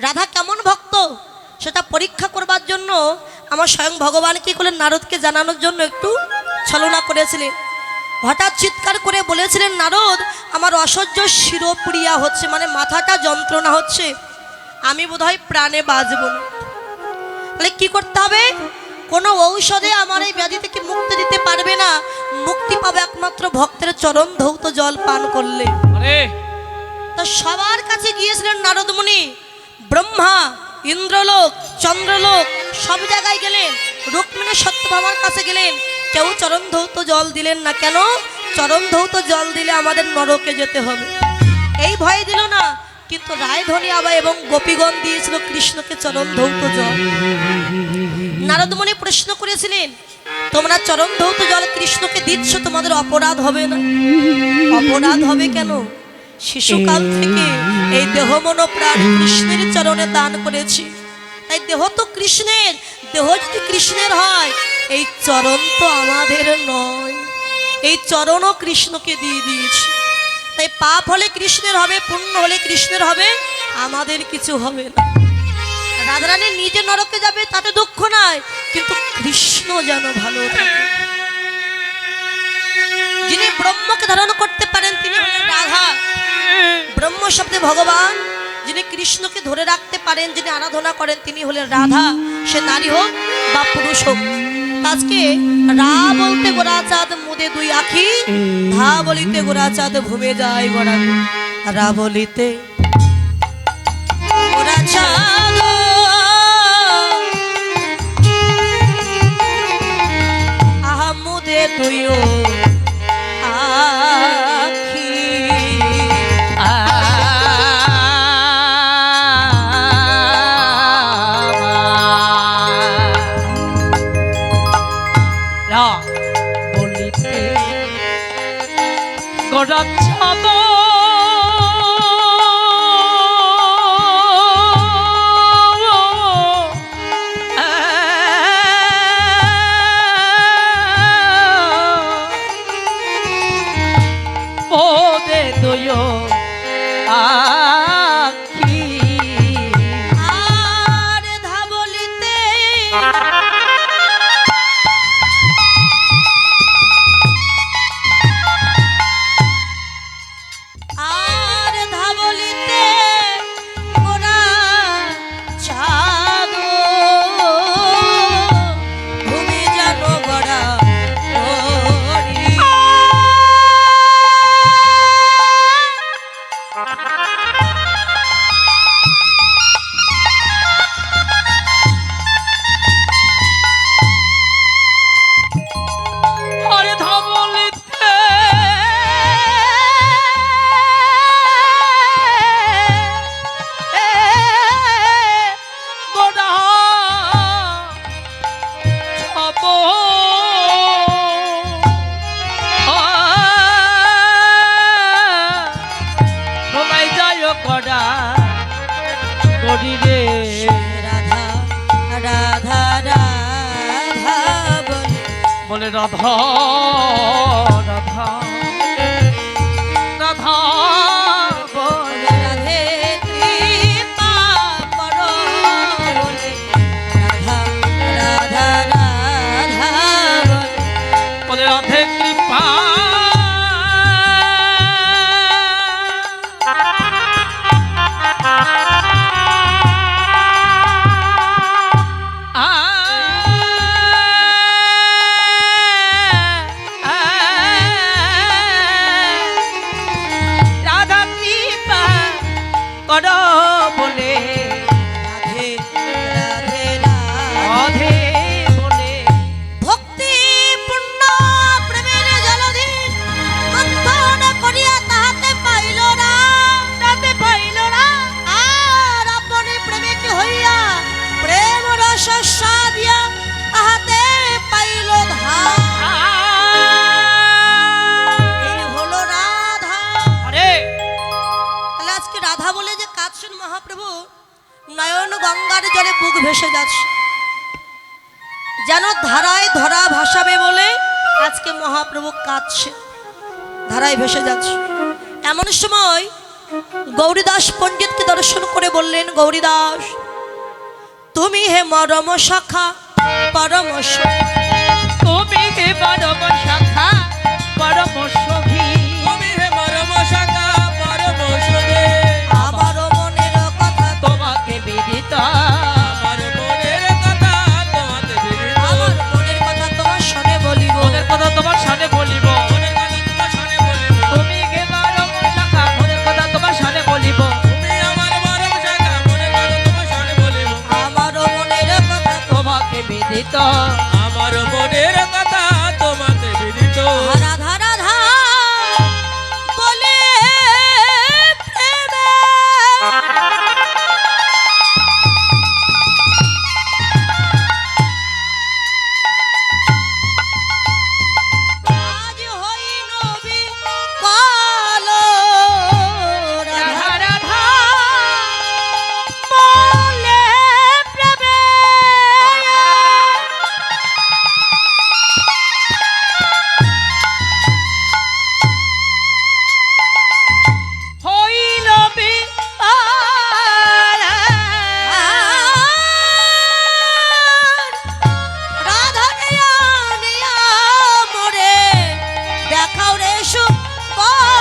রাধা কেমন ভক্ত? সেটা পরীক্ষা করবার জন্য আমার স্বয়ং ভগবান কি করলেন নারদকে জানানোর জন্য একটু ছলনা করেছিলেন। হঠাৎ চিৎকার করে বলেছিলেন নারদ আমার অসহ্য শিরোপ্রিয়া হচ্ছে মানে মাথাটা যন্ত্রণা হচ্ছে। আমি বোধহয় প্রাণে বাঁচব না। তাহলে কি করতে হবে? কোনো ঔষধে আমার এই ব্যাধি থেকে মুক্তি দিতে পারবে না? মুক্তি পাবে একমাত্র ভক্তের চরণ ধৌত জল পান করলে। তো সবার কাছে গিয়েছিলেন নারদ মুনি। ব্রহ্মা, ইন্দ্রলোক, চন্দ্রলোক, সব জায়গায় গেলেন। রুক্মিণী সত্যভামার কাছে গেলেন। কেউ চরণ ধৌত জল দিলেন না কেন? চরণ ধৌত জল দিলে আমাদের নরকে যেতে হবে। এই ভয় দিল না, কিন্তু রায়ধনী আবা এবং গোপীগণ দিয়েছিল কৃষ্ণকে চরণ ধৌত জল। নারদমণি প্রশ্ন করেছিলেন, তোমরা চরণ ধৌত জল কৃষ্ণকে দিচ্ছ, তোমাদের অপরাধ হবে না? অপরাধ হবে কেন? শিশুকাল থেকে এই দেহ মন প্রাণ কৃষ্ণের চরণে দান করেছি। তাই দেহ তো কৃষ্ণের, দেহ যদি কৃষ্ণের হয়, এই চরণ তো আমাদের নয়। এই চরণও কৃষ্ণকে দিয়ে দিয়েছি। তাই পাপ হলে কৃষ্ণের হবে, পুণ্য হলে কৃষ্ণের হবে, আমাদের কিছু হবে না। রাধারানী নিজে নরকে যাবে, তাতে দুঃখ নাই, কিন্তু কৃষ্ণ যেন ভালো থাকে। যিনি ব্রহ্মকে ধারণ করতে পারেন, তিনি হলেন রাধা। ব্রহ্ম শব্দে ভগবান, যিনি কৃষ্ণকে ধরে রাখতে পারেন, যিনি আরাধনা করেন, তিনি হলেন রাধা। সে নারী হোক বা পুরুষ হোক। আজকে রা বলতে গোরা চাঁদ মুদে দুই আখি, ধা বলিতে গোরা চাঁদ ঘুমে যায় গোরা রা বলিতে গোরা চাঁদ গড়াচ্ছাদ পদে দয় আখি। আর বলে রাধা গঙ্গার জলে বুক ভেসে যাচ্ছে। যেন ধারায় ধরা ভাসাবে বলে আজকে মহাপ্রভু কাঁদছে। ধারায় ভেসে যাচ্ছে। এমন সময় গৌরীদাস পণ্ডিতকে দর্শন করে বললেন, গৌরীদাস, তুমি হে মরম শাখা পরম তুমি হে পরম শাখা Oh.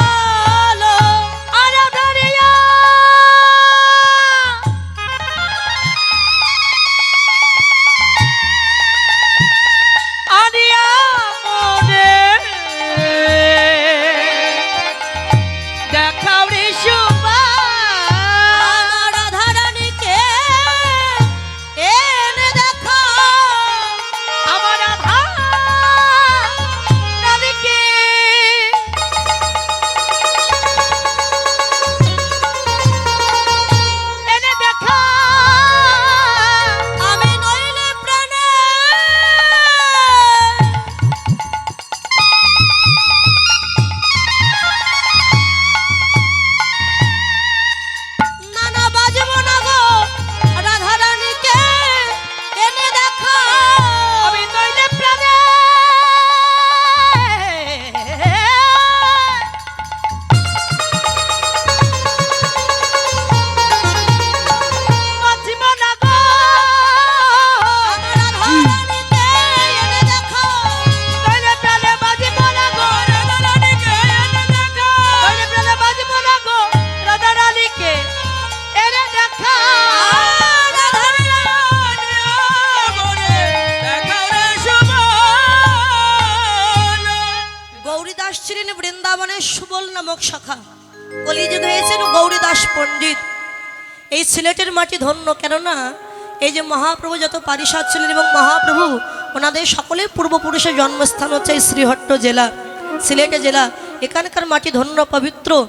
সখা কলিযুগে হয়েছেন গৌরীদাস পণ্ডিত। এই সিলেটের মাটি ধন্য, কেননা এই যে মহাপ্রভু যত পারিষদ ছিলেন এবং মহাপ্রভু, ওনাদের সকলের পূর্বপুরুষের জন্মস্থান হচ্ছে এই শ্রীহট্ট জেলা, সিলেটে জেলা। এখানকার মাটি ধন্য, পবিত্র।